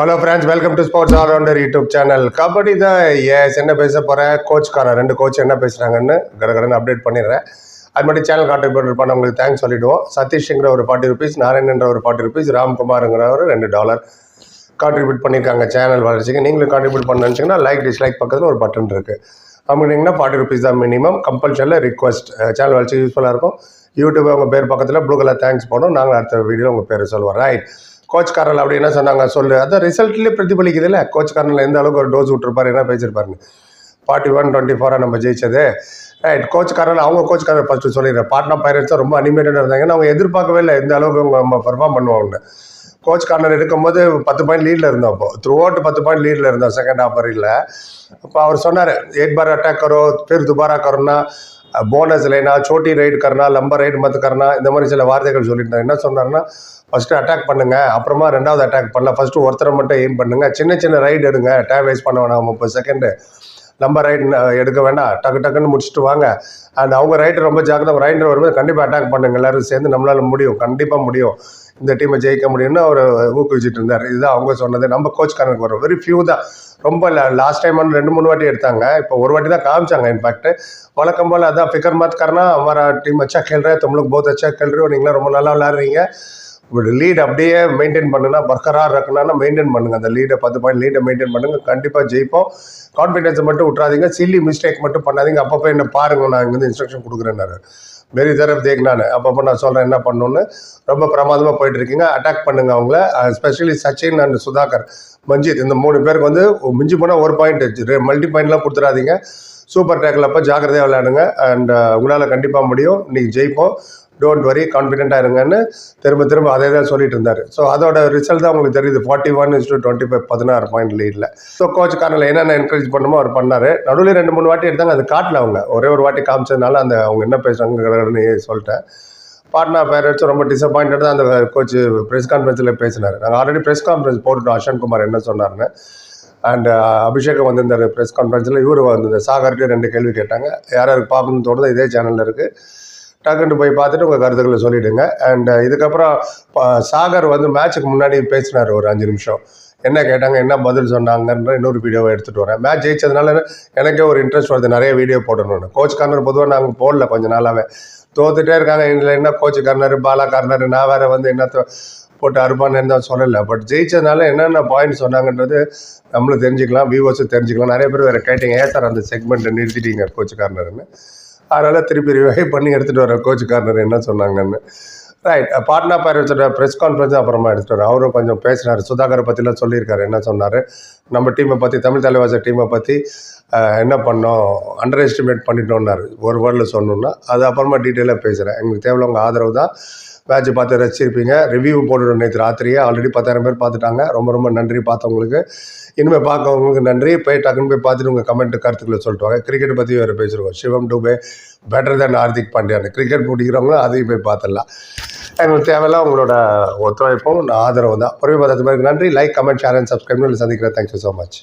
Hello friends welcome to sports allrounder YouTube channel kabaddi தான் ஏஸ் என்ன பேச போகிறேன் கோச்காரன் ரெண்டு கோச் என்ன பேசுகிறாங்கன்னு கடகடன்னு அப்டேட் பண்ணிடுறேன். அது மட்டும் சேனல் கான்ட்ரிபியூட் பண்ணவங்களுக்கு தேங்க்ஸ் சொல்லிவிடுவோம் சதீஷ்ங்கிற ஒரு ஃபார்ட்டி ருபீஸ் நாராயணன்ற ஒரு ஃபார்ட்டி ருபீஸ் ராம்குமாருங்கிறவர் ரெண்டு டாலர் கான்ட்ரிபியூட் பண்ணியிருக்காங்க சேனல் வளர்ச்சிக்கு. நீங்களும் கான்ட்ரிபியூட் பண்ண நினச்சிங்கன்னா லைக் டிஸ்லைக் பக்கத்தில் ஒரு பட்டன் இருக்குது அப்படின்னீங்கன்னா ஃபார்ட்டி ருபீஸ் தான் மினிமம் கம்பல்சரியில் ரிக்வஸ்ட் சேனல் வளர்ச்சி யூஸ்ஃபுல்லாக இருக்கும். யூடியூப் உங்கள் பேர் பக்கத்தில் ப்ளூ கலர் தேங்க்ஸ் போடணும். நாங்கள் அடுத்த வீடியோவில் உங்கள் பேர் சொல்லுவோம் ரைட் கோச் கார்னல் அப்படி என்ன சொன்னாங்க? சொல்லு. அதான் ரிசல்ட்லேயே பிரதிபலிக்குது இல்லை கோச் கார்னல் எந்த அளவுக்கு ஒரு டோஸ் விட்டுருப்பாரு என்ன பேசியிருப்பாருன்னு ஃபார்ட்டி ஒன் டுவெண்ட்டி ஃபோராக நம்ம ஜெயிச்சது. ரைட் கோச் கார்னல் அவங்க கோச் கார்னர் ஃபஸ்ட்டு சொல்லிடுறேன் பாட்னா பைரட்ஸ் ரொம்ப அனிமேட்டடாக இருந்தாங்க. அவங்க எதிர்பார்க்கவே இல்லை. எந்த அளவுக்கு நம்ம பெர்ஃபார்ம் பண்ணுவாங்க கோச் கார்னர் இருக்கும்போது பத்து பாயிண்ட் லீடில் இருந்தோம் அப்போ. த்ரூ அவுட் பத்து பாயிண்ட் லீடில் இருந்தோம். செகண்ட் ஆஃபரில் அப்போ அவர் சொன்னார் எயிட் பார் அட்டாக் கரோ பேர் துபாராக கரோன்னா போனஸ் இல்லைனா சோட்டி ரைடு கர்னா லம்பர் ரைடு மத்து கர்னா இந்த மாதிரி சில வார்த்தைகள் சொல்லிட்டு என்ன சொன்னார்னா ஃபஸ்ட்டு அட்டாக் பண்ணுங்கள் அப்புறமா ரெண்டாவது அட்டாக் பண்ணலாம். ஃபஸ்ட்டு ஒருத்தரை மட்டும் எய்ம் பண்ணுங்கள் சின்ன சின்ன ரைடு எடுங்க. டைம் வேஸ்ட் பண்ண வேணாம் முப்பது செகண்டு நம்ம ரைட் எடுக்க வேண்டாம். டக்கு டக்குன்னு முடிச்சுட்டு வாங்க. அண்ட் அவங்க ரைட்டு ரொம்ப ஜாக்கிரதை அவங்க வரும்போது கண்டிப்பாக அட்டாக் பண்ணுங்க. எல்லாரும் சேர்ந்து நம்மளால் முடியும். கண்டிப்பாக முடியும். இந்த டீமை ஜெயிக்க முடியும்னு அவர் ஊக்குவிச்சுட்டு இருந்தார். இதுதான் அவங்க சொன்னது. நம்ம கோச் கணக்கு வரும். வெரி ஃபியூ தான். ரொம்ப லாஸ்ட் டைம் வந்து ரெண்டு மூணு வாட்டி எடுத்தாங்க. இப்போ ஒரு வாட்டி தான் காமிச்சாங்க இன்ஃபேக்ட் வழக்கம் போல் அதான் ஃபிகர் மாத் கரனா டீம் அச்சா கேள்றேன். தமிழுக்கு போத் அச்சா கேள்றோம் நீங்களாம் ரொம்ப நல்லா விளாட்றீங்க லீட் அப்படியே மெயின்டைன் பண்ணுனா பர்கராக இருக்கணும்னா மெயின்டைன் பண்ணுங்க. அந்த லீடை பத்து பாயிண்ட் லீடை மெயின்டைன் பண்ணுங்க. கண்டிப்பாக ஜெயிப்போம். கான்ஃபிடென்ஸை மட்டும் விட்றாதீங்க சில்லி மிஸ்டேக் மட்டும் பண்ணாதீங்க. அப்பப்போ என்ன பாருங்க நான் இங்கே வந்து இன்ஸ்ட்ரக்ஷன் கொடுக்குறேன்னாரு வெரி தரப் தேக் நான். அப்பப்போ நான் சொல்கிறேன் என்ன பண்ணணும்னு. ரொம்ப பிரமாதமாக போயிட்டு இருக்கீங்க. அட்டாக் பண்ணுங்க அவங்கள. Specially Sachin and Sudhakar Manjeet. இந்த மூணு பேருக்கு வந்து மிஞ்சி போனால் ஒரு பாயிண்ட் மல்டி பாயிண்ட்லாம் கொடுத்துடாதீங்க சூப்பர் டேக்கில் அப்போ ஜாக்கிரதையாக விளையாடுங்க. அண்ட் uh, உங்களால் கண்டிப்பாக முடியும். இன்றைக்கி ஜெயிப்போம். டோன்ட் வரி கான்ஃபிடென்ட்டாக இருங்கன்னு திரும்ப திரும்ப அதே தான் சொல்லிட்டு இருந்தார். ஸோ அதோட ரிசல்ட் தான் உங்களுக்கு தெரியுது. Forty one is to twenty five பதினாறு பாயிண்ட் லீடில் ஸோ கோச் கார்னில் என்னென்ன என்கரேஜ் பண்ணுமோ அவர் பண்ணார். நடுவில் ரெண்டு மூணு வாட்டி எடுத்தாங்க. அது காட்டில் அவங்க. ஒரே ஒரு வாட்டி காமிச்சதுனால அந்த அவங்க என்ன பேசுகிறாங்கன்னு சொல்லிட்டேன். பாட்னா பேரண்ட்ஸும் ரொம்ப டிசப்பாயிண்டட் தான் அந்த கோச் ப்ரெஸ் கான்ஃபரன்ஸில் பேசினார். நாங்கள் ஆல்ரெடி ப்ரெஸ் கான்ஃபரன்ஸ் போட்டுட்டோம். அஷன் குமார் என்ன சொன்னார்னு அண்ட் uh, அபிஷேகம் வந்திருந்தார் ப்ரெஸ் கான்ஃபரன்ஸில் இவர் வந்திருந்தார். சாகர்கிட்டே ரெண்டு கேள்வி கேட்டாங்க. யார் யாருக்கு பார்க்கணும்னு தோணுதோ இதே சேனலில் இருக்குது டக்குன்னு போய் பார்த்துட்டு உங்கள் கருத்துக்களை சொல்லிவிடுங்க அண்ட் uh, இதுக்கப்புறம் சாகர் வந்து மேட்ச்சுக்கு முன்னாடி பேசினார் ஒரு அஞ்சு நிமிஷம். என்ன கேட்டாங்க என்ன பதில் சொன்னாங்கன்ற இன்னொரு வீடியோவை எடுத்துகிட்டு வரேன். மேட்ச் ஜெயிச்சதுனால எனக்கே ஒரு இன்ட்ரெஸ்ட் வருது. நிறைய வீடியோ போடணும்னு. கோச் கார்னர் பொதுவாக நாங்கள் போடல கொஞ்சம் நாளாகவே தோத்துட்டே இருக்காங்க. இதில் என்ன கோச் கார்னர் பாலா கார்னர் நான் வேறு வந்து என்னத்த போட்டு அறுப்பான்னு தான் சொல்லலை. பட் ஜெயிச்சதுனால என்னென்ன பாயிண்ட் சொன்னாங்கன்றது நம்மளும் தெரிஞ்சுக்கலாம் வியூவர்ஸும் தெரிஞ்சுக்கலாம். நிறைய பேர் வேறு கேட்டீங்க ஏன் சார் அந்த செக்மெண்ட்டை நிறுத்திட்டீங்க கோச் கார்னர்னு அதனால் திருப்பி ரிவை பண்ணி எடுத்துகிட்டு வர கோச் கார்னர் என்ன சொன்னாங்கன்னு. ரைட் பாட்னா பேரண்ட்ஸோட ப்ரெஸ் கான்ஃபரன்ஸ் அப்புறமா எடுத்துகிட்டு வரோம் அவரும் கொஞ்சம் பேசினார். சுதாகரை பற்றிலாம் சொல்லியிருக்காரு. என்ன சொன்னார்? நம்ம டீமை பற்றி தமிழ் தலைவாச டீமை பற்றி என்ன பண்ணோம்? அண்டர் எஸ்டிமேட் பண்ணிட்டோன்னாரு ஒரு வேர்டில் சொன்னோம்னா அது அப்புறமா டீட்டெயிலாக பேசுகிறேன் எங்களுக்கு தேவையில்ல உங்கள் ஆதரவு தான். மேட்ச் பார்த்து ரசிச்சிருப்பீங்க. ரிவ்யூ போட்டுருவோம் நேற்று ராத்திரியே ஆல்ரெடி பத்தாயிரம் பேர் பார்த்துட்டாங்க. ரொம்ப ரொம்ப நன்றி பார்த்தவங்களுக்கு. இனிமேல் பார்க்கவங்களுக்கு நன்றி. போய் டக்குன்னு போய் பார்த்துட்டு உங்கள் கமெண்ட் கருத்துக்களை சொல்லிட்டு வாங்க. கிரிக்கெட் பற்றி வேறு பேசிருக்கோம். Shivam Dube better then Hardik Pandya cricket போட்டிக்கிறவங்களும் அதையும் போய் பார்த்துடலாம். எங்களுக்கு தேவையில்லாம் உங்களோட ஒத்துழைப்பும் ஆதரவு தான். பொறுமை பார்த்தது நன்றி. Like comment share and subscribe சந்திக்கிறேன். Thank you so much